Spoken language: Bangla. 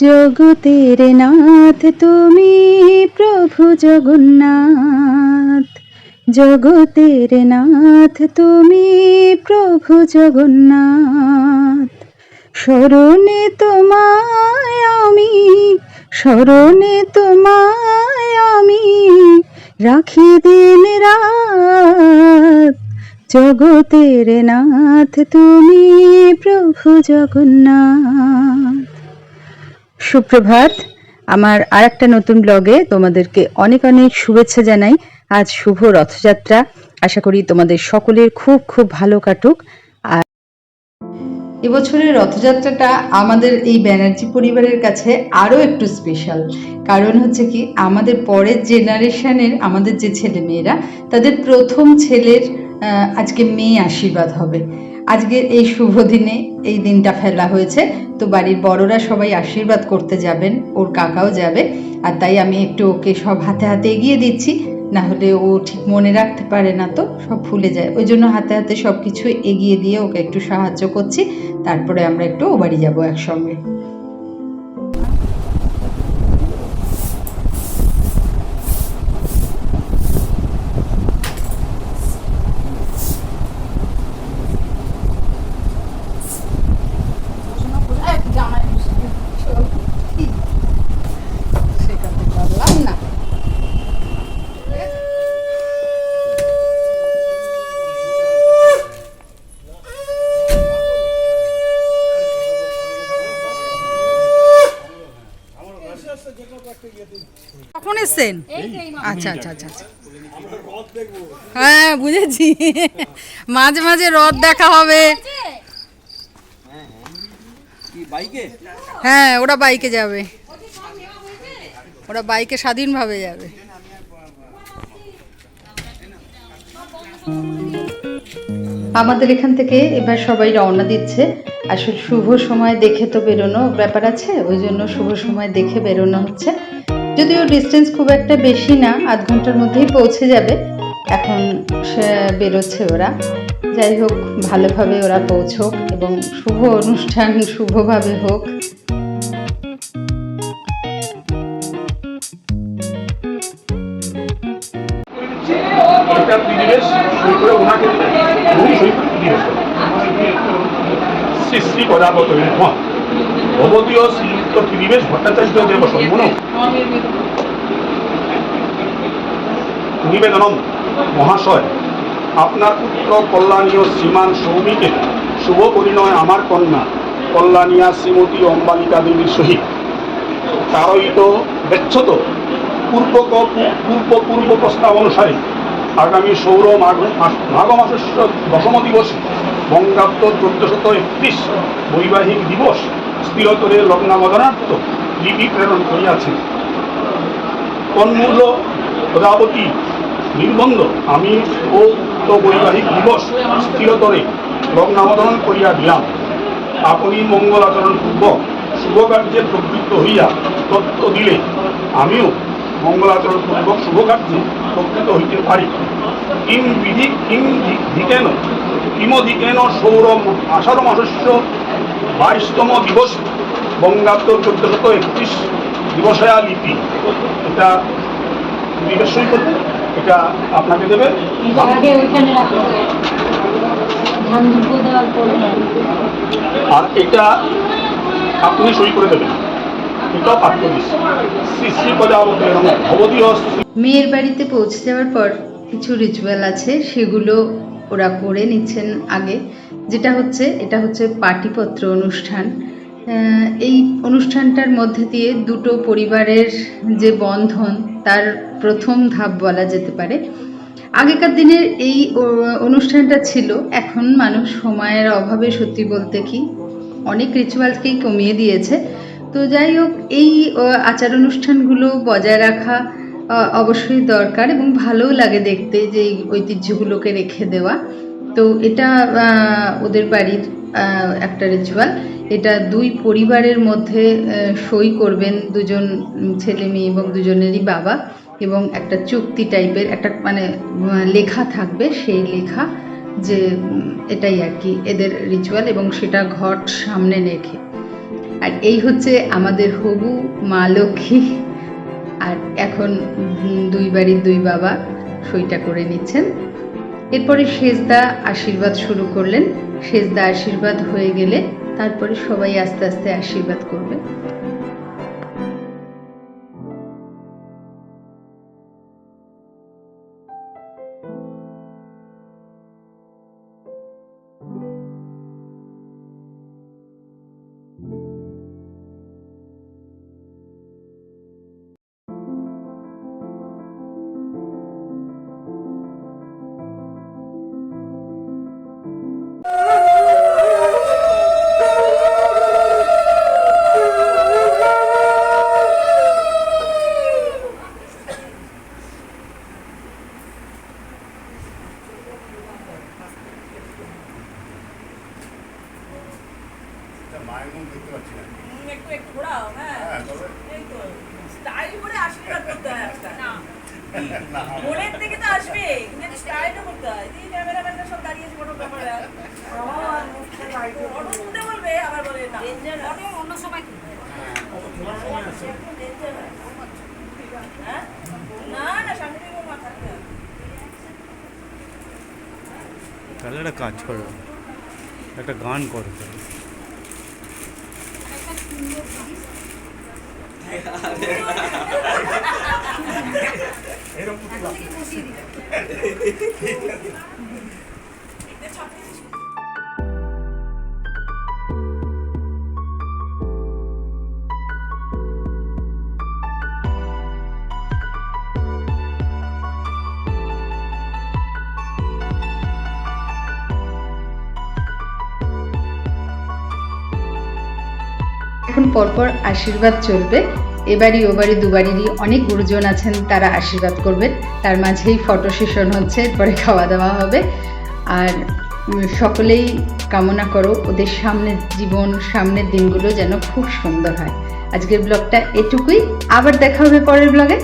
জগতের নাথ তুমি প্রভু জগন্নাথ। জগতের নাথ তুমি প্রভু জগন্নাথ। স্মরণে তোমায় আমি স্মরণে তোমায় আমি রাখি দিন রাত। জগতের নাথ তুমি প্রভু জগন্নাথ। সুপ্রভাত। আমার আর একটা নতুন ব্লগে তোমাদেরকে অনেক অনেক শুভেচ্ছা জানাই। আজ শুভ রথযাত্রা। আশা করি তোমাদের সকলের খুব খুব ভালো কাটুক। আর এবছরের রথযাত্রাটা আমাদের এই ব্যানার্জি পরিবারের কাছে আরও একটু স্পেশাল কারণ হচ্ছে কি, আমাদের পরের জেনারেশনের আমাদের যে ছেলে মেয়েরা তাদের প্রথম ছেলের আজকে মেয়ে আশীর্বাদ হবে। আজকের এই শুভ দিনে এই দিনটা ফেলা হয়েছে। তো বাড়ির বড়রা সবাই আশীর্বাদ করতে যাবেন, ওর কাকাও যাবে। আর তাই আমি একটু ওকে সব হাতে হাতে এগিয়ে দিচ্ছি, না হলে ও ঠিক মনে রাখতে পারে না তো, সব ভুলে যায়। ওই জন্য হাতে হাতে সব কিছু এগিয়ে দিয়ে ওকে একটু সাহায্য করছি। তারপরে আমরা একটু ও বাড়ি যাব একসঙ্গে। এসছেন আচ্ছা আচ্ছা আচ্ছা আচ্ছা। হ্যাঁ বুঝেছি। মাঝে মাঝে রথ দেখা হবে। হ্যাঁ ওরা বাইকে যাবে। ওরা বাইকে স্বাধীনভাবে যাবে। আমাদের এখান থেকে এবার সবাই রওনা দিচ্ছে। আসলে শুভ সময় দেখে তো বেরোনো ব্যাপার আছে ওই জন্য শুভ সময় দেখে বেরোনো হচ্ছে। যদিও ডিস্টেন্স খুব একটা বেশি না, আধ ঘণ্টার মধ্যেই পৌঁছে যাবে। এখন সে বেরোচ্ছে ওরা। যাই হোক, ভালোভাবে ওরা পৌঁছোক এবং শুভ অনুষ্ঠান শুভভাবে হোক। ভবতীয় শ্রীযুক্ত ত্রিনিবেশ ভট্টাচার্য দেব সম্মন নিবেদনম মহাশয় আপনার পুত্র কল্যাণীয় শ্রীমান সৌমিকে শুভ পরিণয় আমার কন্যা কল্যাণিয়া শ্রীমতী অম্বালিকা দেবীর সহিত। তারইত ব্যচ্ছত পূর্ব পূর্ব পূর্ব প্রস্তাব অনুসারে আগামী সৌর মাঘ মাঘ মাসের দশম দিবস বঙ্গাব্দ চোদ্দশত একত্রিশ বৈবাহিক দিবস স্থিরতরে লগ্নাবধানার্থ লিপি প্রেরণ করিয়াছেন। তন্মূল প্রজাপতি নির্বন্ধ আমি ও উক্ত বৈবাহিক দিবস স্থিরতরে লগ্নাবধান করিয়া দিলাম। আপনি মঙ্গলাচরণ পূর্বক শুভকার্যে প্রবৃত্ত হইয়া তত্ত্ব দিলে আমিও মঙ্গলাচরণ পূর্বক শুভকার্যে প্রবৃত্ত হইতে পারি। কিং বিধি কিং ধিকেন কিমধিকেন সৌর আষাঢ় মাসস্য বাইশতম দিবস বঙ্গাব্দ চোদ্দশত একত্রিশ দিবসয়া লিপি। এটা সই করবে এটা আপনাকে দেবে। আর এটা আপনি সই করে দেবেন। এটাও শ্রী মেয়ের বাড়িতে পৌঁছে যাওয়ার পর কিছু রিচুয়াল আছে সেগুলো ওরা করে নিচ্ছেন আগে। যেটা হচ্ছে, এটা হচ্ছে পাটিপত্র অনুষ্ঠান। এই অনুষ্ঠানটার মধ্যে দিয়ে দুটো পরিবারের যে বন্ধন, তার প্রথম ধাপ বলা যেতে পারে। আগেকার দিনের এই অনুষ্ঠানটা ছিল, এখন মানুষ সময়ের অভাবে সত্যি বলতে কি অনেক রিচুয়ালকেই কমিয়ে দিয়েছে। তো যাই হোক, এই আচার অনুষ্ঠানগুলো বজায় রাখা অবশ্যই দরকার এবং ভালোও লাগে দেখতে যে এই ঐতিহ্যগুলোকে রেখে দেওয়া। তো এটা ওদের বাড়ির একটা রিচুয়াল এটা দুই পরিবারের মধ্যে সই করবেন দুজন ছেলে মেয়ে এবং দুজনেরই বাবা এবং একটা চুক্তি টাইপের একটা মানে লেখা থাকবে সেই লেখা যে এটাই আর কি, এদের রিচুয়াল এবং সেটা ঘট সামনে রেখে। আর এই হচ্ছে আমাদের হবু, মা লক্ষ্মী। আর এখন দুই বাড়ির দুই বাবা সইটা করে নিচ্ছেন। এরপরে সেজদা আশীর্বাদ শুরু করলেন। সেজদা আশীর্বাদ হয়ে গেলে তারপরে সবাই আস্তে আস্তে আশীর্বাদ করবে। মায়ের মুখ দেখতে পাচ্ছি না। একটু একটু ঘোরাও হ্যাঁ। হ্যাঁ এই তো স্টাইল করে আশীর্বাদ করতে হয় একটা। না। মনের থেকে তো আসবে কিন্তু স্টাইলও করতে হয় এই ক্যামেরাম্যানরা সব দাঁড়িয়েছে ফটো ক্যামেরা ফটো তুলতে বলবে আবার বলে না। ফটো অন্য সময় হ্যাঁ না সামনে। তাহলে একটা কাজ করো। একটা গান করো তাহলে। এখন পরপর আশীর্বাদ চলবে। এবারই, ওবারই, দুবারেরই অনেক গুরুজন আছেন, তারা আশীর্বাদ করবেন। তার মাঝেই ফটো সেশন হচ্ছে, এরপরে খাওয়া দাওয়া হবে। আর সকলেই কামনা করো, ওদের সামনের জীবন, সামনের দিনগুলো যেন খুব সুন্দর হয়। আজকের ব্লগটা এটুকুই। আবার দেখা হবে পরের ব্লগে